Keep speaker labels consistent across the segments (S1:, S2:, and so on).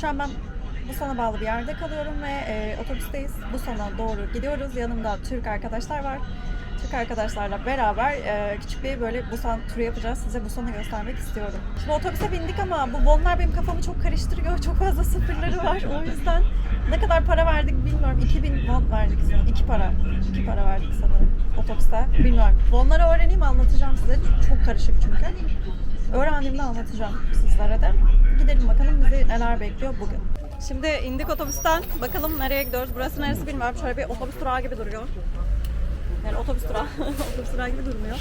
S1: Şu an ben Busan'a bağlı bir yerde kalıyorum ve e, otobüsteyiz. Busan'a doğru gidiyoruz. Yanımda Türk arkadaşlar var. Türk arkadaşlarla beraber e, küçük bir böyle Busan turu yapacağız. Size Busan'ı göstermek istiyorum. Şimdi otobüse bindik ama bu bonlar benim kafamı çok karıştırıyor. Çok fazla sıfırları var. O yüzden ne kadar para verdik bilmiyorum. 2000 won verdik sanırım. 2 para. 2 para verdik sanırım otobüste. Bilmiyorum. Bonları öğreneyim anlatacağım size. Çok karışık çünkü. Öğrendiğimde anlatacağım sizlere de. Gidelim bakalım bizi neler bekliyor bugün. Şimdi indik otobüsten. Bakalım nereye gidiyoruz. Burası neresi bilmiyorum. Şöyle bir otobüs durağı gibi duruyor. Yani otobüs durağı. otobüs durağı gibi durmuyor.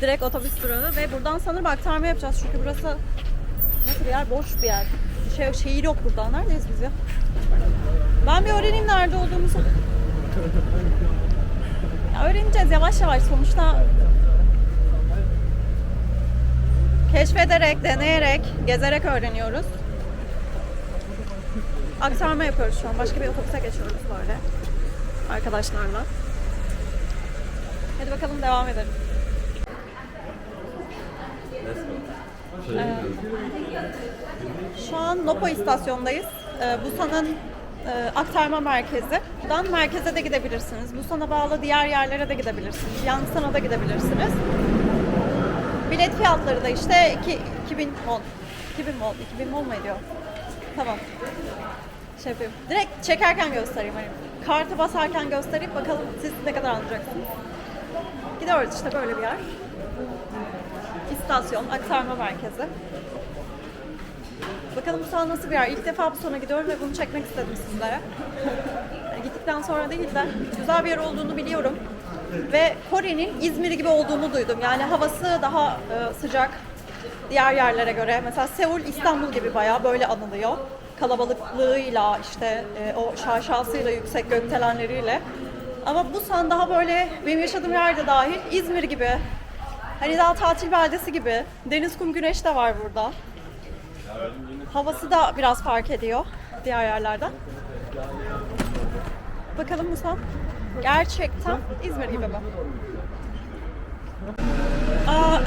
S1: Direkt otobüs durağı ve buradan sanırım aktarma yapacağız. Çünkü burası nasıl bir yer? Boş bir yer. Şey, şehir yok burada. Neredeyiz biz ya? Ben bir öğreneyim nerede olduğumuzu. Ya öğreneceğiz yavaş yavaş. Sonuçta keşfederek, deneyerek, gezerek öğreniyoruz. Aktarma yapıyoruz şu an. Başka bir otobüse geçiyoruz böyle. Arkadaşlarla. Hadi bakalım devam edelim. Ee, Şu an Nopo istasyondayız. Ee, Busan'ın e, aktarma merkezi. Buradan merkeze de gidebilirsiniz. Busan'a bağlı diğer yerlere de gidebilirsiniz. Yangsan'a da gidebilirsiniz. Bilet fiyatları da işte iki- 2000 won. 2000 won. 2000 won mu ediyor? Tamam. Şey yapayım. Direkt çekerken göstereyim. Hani kartı basarken göstereyim. Bakalım siz ne kadar alacaksınız. Gidiyoruz işte böyle bir yer. İstasyon, aktarma merkezi. Bakalım bu saha nasıl bir yer? İlk defa bu sona gidiyorum ve bunu çekmek istedim sizlere. Yani Gittikten sonra değil de güzel bir yer olduğunu biliyorum. Ve Kore'nin İzmir gibi olduğunu duydum. Yani havası daha e, sıcak diğer yerlere göre. Mesela Seul İstanbul gibi bayağı böyle anılıyor. Kalabalıklığıyla işte e, o şaşasıyla yüksek gökdelenleriyle. Ama Busan daha böyle benim yaşadığım yerde dahil İzmir gibi. Hani daha tatil beldesi gibi. Deniz, kum, güneş de var burada. Havası da biraz fark ediyor diğer yerlerden. Bakalım Busan gerçekten İzmir gibi mi? Aa,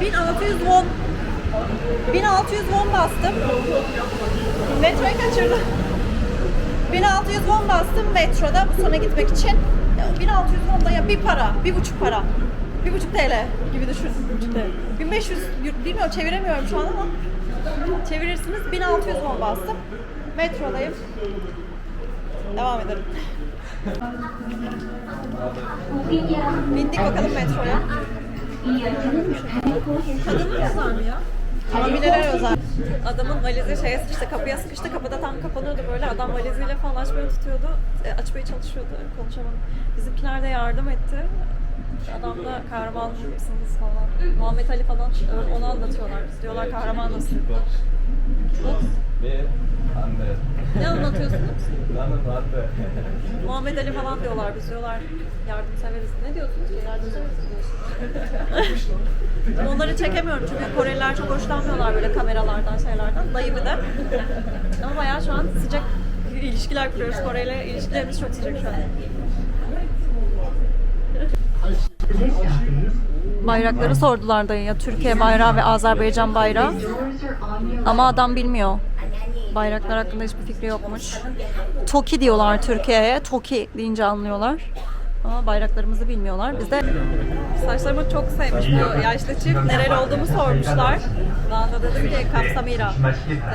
S1: 1600 won 1600 won bastım. Metroyu kaçırdım. 1600 won bastım metroda bu sona gitmek için. Ya 1600 won da ya bir para, bir buçuk para. Bir buçuk TL gibi düşün. Bir buçuk TL. 1500, bilmiyorum çeviremiyorum şu an ama çevirirsiniz. 1600 won bastım. Metrodayım. Devam edelim. Bindik bakalım metroya. Kadının özel mi ya? Hamilelere özel. Adamın valizi şeye sıkıştı, kapıya sıkıştı. Kapıda tam kapanıyordu böyle. Adam valiziyle falan açmayı tutuyordu. E, açmaya çalışıyordu. Konuşamadım. Bizimkiler de yardım etti. Adam da kahraman mısınız falan. Muhammed Ali falan ö- onu anlatıyorlar. Diyorlar kahramanız.
S2: 네, ve
S1: Ne anlatıyorsunuz?
S2: Hande, Hande.
S1: Muhammed Ali falan diyorlar, biz diyorlar yardımseveriz. Ne diyorsunuz ki? Yardımseveriz diyorsunuz. Onları çekemiyorum çünkü Koreliler çok hoşlanmıyorlar böyle kameralardan, şeylerden. Dayı bir de. Ama bayağı şu an sıcak ilişkiler kuruyoruz Kore'yle. İlişkilerimiz çok sıcak şu an. Bayrakları sordular dayıya. Türkiye bayrağı ve Azerbaycan bayrağı. Ama adam bilmiyor. Bayraklar hakkında hiçbir fikri yokmuş. Toki diyorlar Türkiye'ye. Toki deyince anlıyorlar. Ama bayraklarımızı bilmiyorlar. Biz de saçlarımı çok sevmiş bu yaşlı çift. Nereli olduğumu sormuşlar. Ben de dedim ki Kapsamira.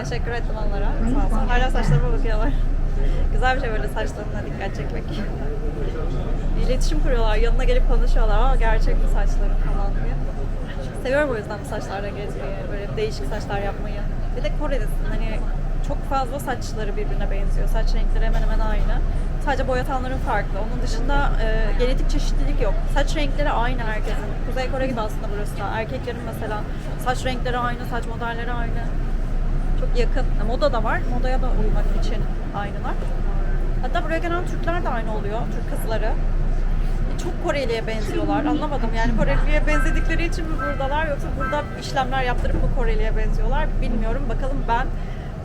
S1: Teşekkür ettim onlara. Hala saçlarıma bakıyorlar. Güzel bir şey böyle saçlarına dikkat çekmek. İletişim kuruyorlar. Yanına gelip konuşuyorlar. Aa gerçek mi saçların falan diye. Seviyorum o yüzden bu saçlarla gezmeyi. Böyle değişik saçlar yapmayı. Bir de Kore'desin. Hani çok fazla saçları birbirine benziyor. Saç renkleri hemen hemen aynı. Sadece boyatanların farklı. Onun dışında e, genetik çeşitlilik yok. Saç renkleri aynı herkesin. Kuzey Kore gibi aslında burası da. Erkeklerin mesela saç renkleri aynı, saç modelleri aynı. Çok yakın. E, Moda da var. Modaya da uymak için aynılar. Hatta buraya gelen Türkler de aynı oluyor. Türk kızları. Çok Koreli'ye benziyorlar. Anlamadım yani Koreli'ye benzedikleri için mi buradalar yoksa burada işlemler yaptırıp mı Koreli'ye benziyorlar bilmiyorum. Bakalım ben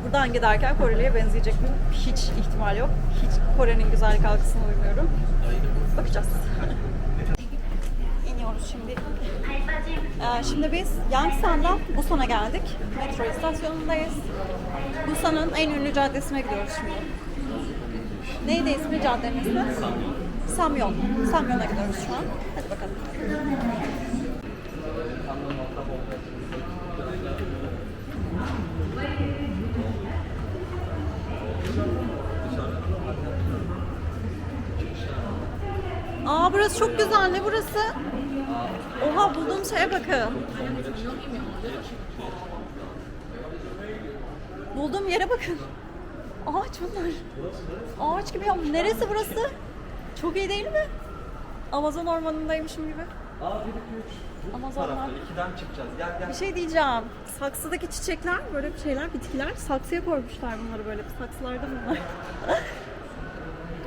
S1: buradan giderken Koreli'ye benzeyecek miyim? Hiç ihtimal yok. Hiç Kore'nin güzellik algısına uymuyorum. Bakacağız. İniyoruz şimdi. Ee, şimdi biz Yangsan'dan Busan'a geldik. Metro istasyonundayız. Busan'ın en ünlü caddesine gidiyoruz şimdi. Neydi ismi caddenin ismi? Samyon. Samyon'a gidiyoruz şu an. Hadi bakalım. Aa burası çok güzel. Ne burası? Oha bulduğum şeye bakın. Bulduğum yere bakın. Ağaç bunlar. Ağaç gibi ya. Neresi burası? Çok iyi değil mi? Amazon ormanındaymışım gibi. Amazonlar.
S2: İkiden çıkacağız. Gel gel.
S1: Bir şey diyeceğim. Saksıdaki çiçekler, böyle bir şeyler, bitkiler saksıya koymuşlar bunları böyle. Saksılarda bunlar.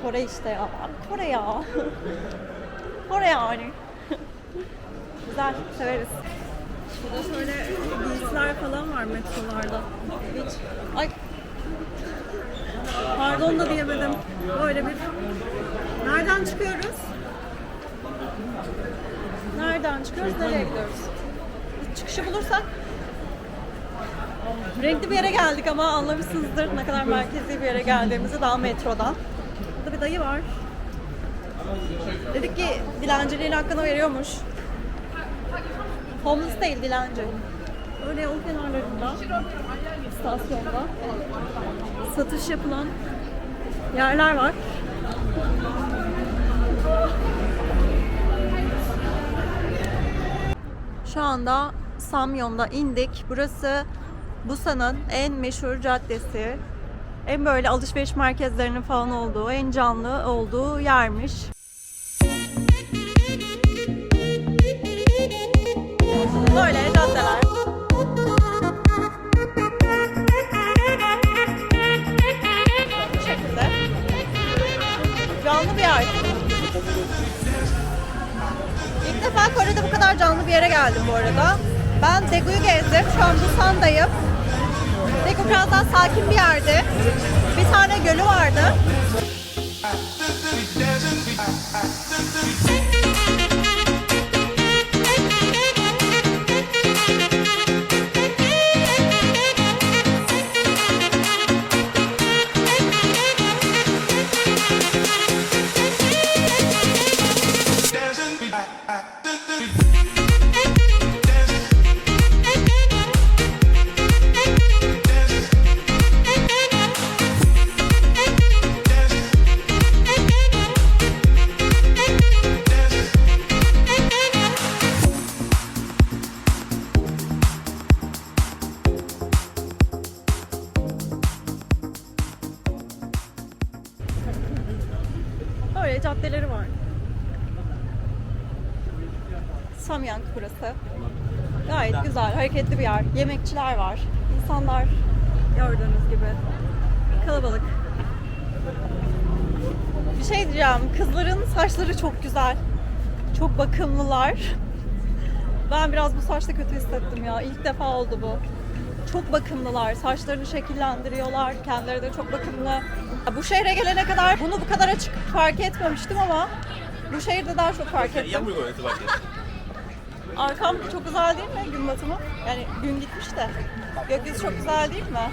S1: Kore işte ya. Kore ya. Kore yani. Güzel, severiz. Burada şöyle giysiler falan var metrolarda. Hiç. Ay. Pardon da diyemedim. Böyle bir. Nereden çıkıyoruz? Nereden çıkıyoruz? Nereye gidiyoruz? Çıkışı bulursak Renkli bir yere geldik ama anlamışsınızdır ne kadar merkezi bir yere geldiğimizi daha metrodan. Burada bir dayı var. Dedik ki dilenciliğin hakkını veriyormuş. Homeless değil dilenci. Öyle yol kenarlarında, istasyonda satış yapılan yerler var. Şu anda Samyon'da indik. Burası Busan'ın en meşhur caddesi. En böyle alışveriş merkezlerinin falan olduğu, en canlı olduğu yermiş. Böyle caddeler. Bu şekilde. Canlı bir yer. İlk defa Kore'de bu kadar canlı bir yere geldim bu arada. Ben Daegu'yu gezdim. Şu an Busan'dayım. Daegu biraz daha sakin bir yerdi. Bir tane gölü vardı. Öyle caddeleri var. Samyang burası. Gayet güzel, hareketli bir yer. Yemekçiler var. İnsanlar gördüğünüz gibi. Kalabalık. Bir şey diyeceğim. Kızların saçları çok güzel. Çok bakımlılar. Ben biraz bu saçta kötü hissettim ya. İlk defa oldu bu. Çok bakımlılar. Saçlarını şekillendiriyorlar. Kendileri de çok bakımlı. Bu şehre gelene kadar bunu bu kadar açık fark etmemiştim ama bu şehirde daha çok fark ettim. Arkam çok güzel değil mi gün batımı? Yani gün gitmiş de. Gökyüzü çok güzel değil mi?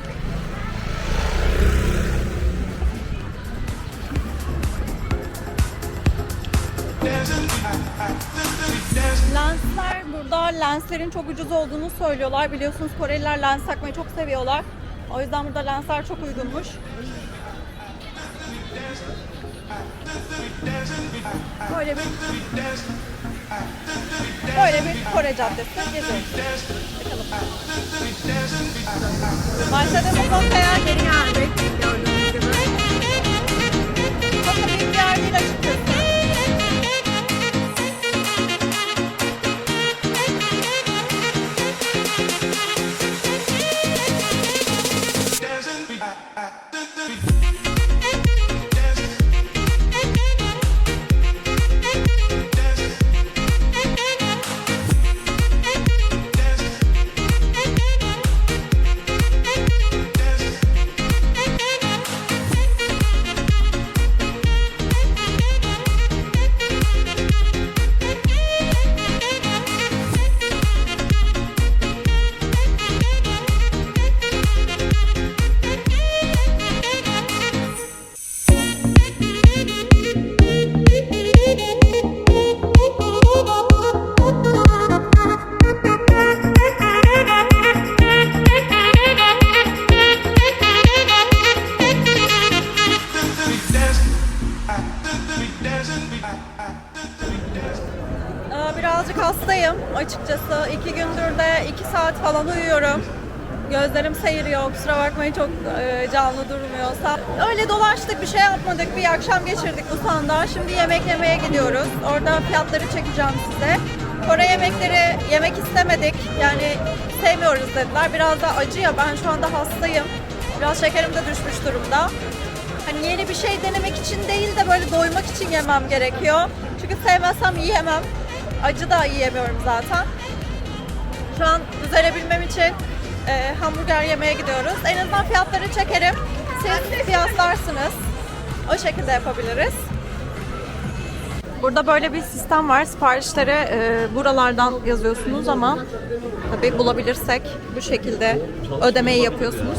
S1: Lensler burada lenslerin çok ucuz olduğunu söylüyorlar. Biliyorsunuz Koreliler lens takmayı çok seviyorlar. O yüzden burada lensler çok uygunmuş. böyle bir böyle bir Kore caddesine geziyoruz. Bakalım. Başladığımız noktaya geri geldik. Gördüğünüz gibi. Çok da Gözlerim seyiriyor. Kusura bakmayın çok e, canlı durmuyorsa. Öyle dolaştık bir şey yapmadık. Bir akşam geçirdik Busan'da. Şimdi yemek yemeye gidiyoruz. Orada fiyatları çekeceğim size. Kore yemekleri yemek istemedik. Yani sevmiyoruz dediler. Biraz da acı ya ben şu anda hastayım. Biraz şekerim de düşmüş durumda. Hani yeni bir şey denemek için değil de böyle doymak için yemem gerekiyor. Çünkü sevmezsem yiyemem. Acı da yiyemiyorum zaten. Şu an düzelebilmem için e, hamburger yemeye gidiyoruz. En azından fiyatları çekerim. Siz kıyaslarsınız. O şekilde yapabiliriz. Burada böyle bir sistem var. Siparişleri e, buralardan yazıyorsunuz ama tabii bulabilirsek bu şekilde ödemeyi yapıyorsunuz.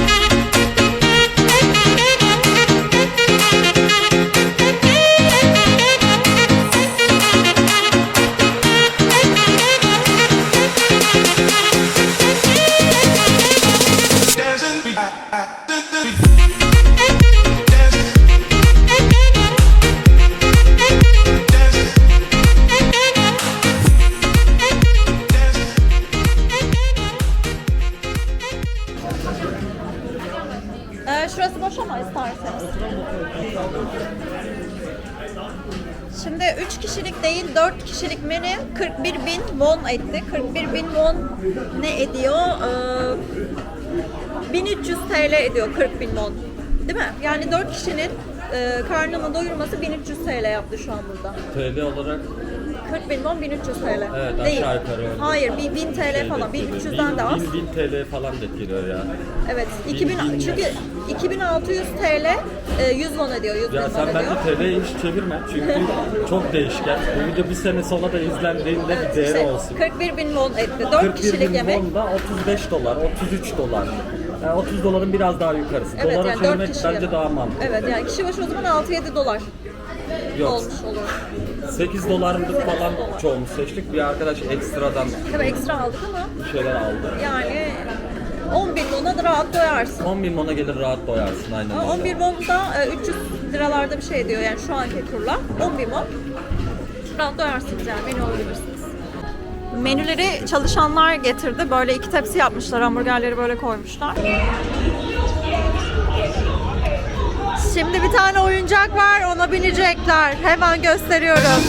S1: Şimdi 3 kişilik değil 4 kişilik menü 41 bin won etti. 41 bin won ne ediyor? Ee, 1300 TL ediyor 40 bin won. Değil mi? Yani 4 kişinin e, karnını doyurması 1300 TL yaptı şu an burada.
S3: TL olarak
S1: 40 bin won 1300 TL.
S3: Evet,
S1: Değil.
S3: aşağı yukarı öyle.
S1: Hayır, bir 1000 TL falan. 1300'den de az.
S3: 1000, 1000 TL falan da geliyor ya.
S1: Evet.
S3: Bin-
S1: 2000
S3: bin
S1: çünkü
S3: lira.
S1: 2600 TL e, 100 won ediyor. 100 bin
S3: Ya
S1: won
S3: sen
S1: ediyor.
S3: bence TL'yi hiç çevirme çünkü çok değişken. Bu video bir sene sonra da izlendiğinde bir değeri
S1: İşte
S3: olsun.
S1: 41 bin won etti. 4
S3: 41
S1: kişilik
S3: bin
S1: yemek.
S3: won da 35 dolar, 33 dolar. Yani 30 doların biraz daha yukarısı.
S1: Evet
S3: Dolara
S1: yani 4
S3: çevirmek bence daha mantıklı.
S1: Evet yani kişi başı o zaman 6-7 dolar
S3: Yok,
S1: olmuş olur.
S3: 8 dolarlık falan çoğumuz seçtik. Bir arkadaş ekstradan
S1: Tabii ekstra aldık ama
S3: bir şeyler aldı.
S1: yani 10 bin won'a da rahat doyarsın.
S3: 10 bin ona gelir rahat doyarsın aynen öyle.
S1: 11 won da e, 300 liralarda bir şey diyor yani şu anki kurla. 10 bin won. Rahat doyarsınız yani menü alabilirsiniz. Menüleri çalışanlar getirdi. Böyle iki tepsi yapmışlar. Hamburgerleri böyle koymuşlar. Şimdi bir tane oyuncak var. Ona binecekler. Hemen gösteriyorum.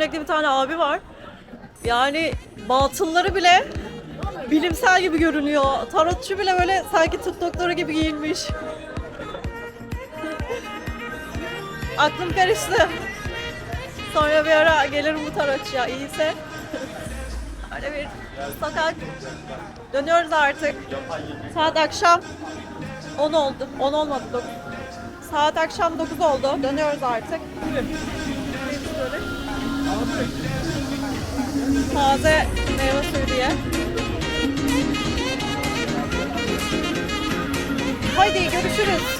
S1: Gömlekli bir tane abi var. Yani batılları bile bilimsel gibi görünüyor. Tarotçu bile böyle sanki tıp doktoru gibi giyinmiş. Aklım karıştı. Sonra bir ara gelirim bu tarotçuya iyiyse. Öyle bir sokak. Dönüyoruz artık. Saat akşam 10 oldu. 10 olmadı. dok- Saat akşam 9 oldu. Dönüyoruz artık. Taze meyve suyu diye. Haydi görüşürüz.